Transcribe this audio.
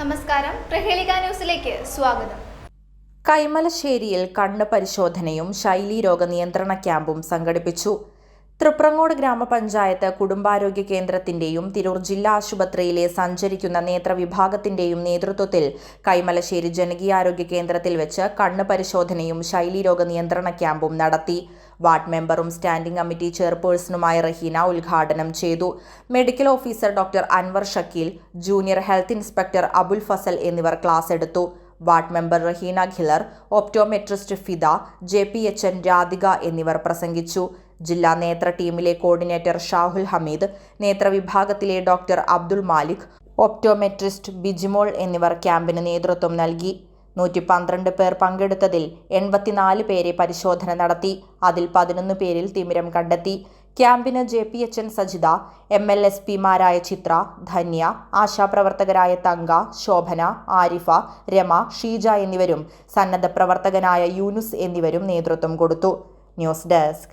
നമസ്കാരം. പ്രഹേളിക ന്യൂസിലേക്ക് സ്വാഗതം. കൈമലശ്ശേരിയിൽ കണ്ണ് പരിശോധനയും ശൈലി രോഗ നിയന്ത്രണ ക്യാമ്പും സംഘടിപ്പിച്ചു. തൃപ്രങ്ങോട് ഗ്രാമപഞ്ചായത്ത് കുടുംബാരോഗ്യ കേന്ദ്രത്തിന്റെയും തിരൂർ ജില്ലാ ആശുപത്രിയിലെ സഞ്ചരിക്കുന്ന നേത്രവിഭാഗത്തിന്റെയും നേതൃത്വത്തിൽ കൈമലശ്ശേരി ജനകീയാരോഗ്യ കേന്ദ്രത്തിൽ വെച്ച് കണ്ണ് പരിശോധനയും ശൈലി രോഗ നിയന്ത്രണ ക്യാമ്പും നടത്തി. വാർഡ് മെമ്പറും സ്റ്റാൻഡിംഗ് കമ്മിറ്റി ചെയർപേഴ്സണുമായ റഹീന ഉദ്ഘാടനം ചെയ്തു. Medical officer doctor Anwar Shakeel junior health inspector Abul Fazal എന്നിവർ ക്ലാസ് എടുത്തു. Ward member Raheena Khilar optometrist Fida J P H N Radhika എന്നിവർ പ്രസംഗിച്ചു. ജില്ലാ നേത്ര ടീമിലെ കോർഡിനേറ്റർ ഷാഹുൽ ഹമീദ് നേത്രവിഭാഗത്തിലെ ഡോക്ടർ അബ്ദുൾ മാലിക് ഒപ്റ്റോമെട്രിസ്റ്റ് ബിജിമോൾ എന്നിവർ ക്യാമ്പിന് നേതൃത്വം നൽകി. നൂറ്റി പന്ത്രണ്ട് പേർ പങ്കെടുത്തതിൽ എൺപത്തിനാല് പേരെ പരിശോധന നടത്തി. അതിൽ പതിനൊന്ന് പേരിൽ തിമിരം കണ്ടെത്തി. ക്യാമ്പിന് J P H N Sajitha M L S പിമാരായ ചിത്ര ധന്യ ആശാപ്രവർത്തകരായ തങ്ക ശോഭന ആരിഫ രമ ഷീജ എന്നിവരും സന്നദ്ധ പ്രവർത്തകനായ യൂനുസ് എന്നിവരും നേതൃത്വം കൊടുത്തു. News desk.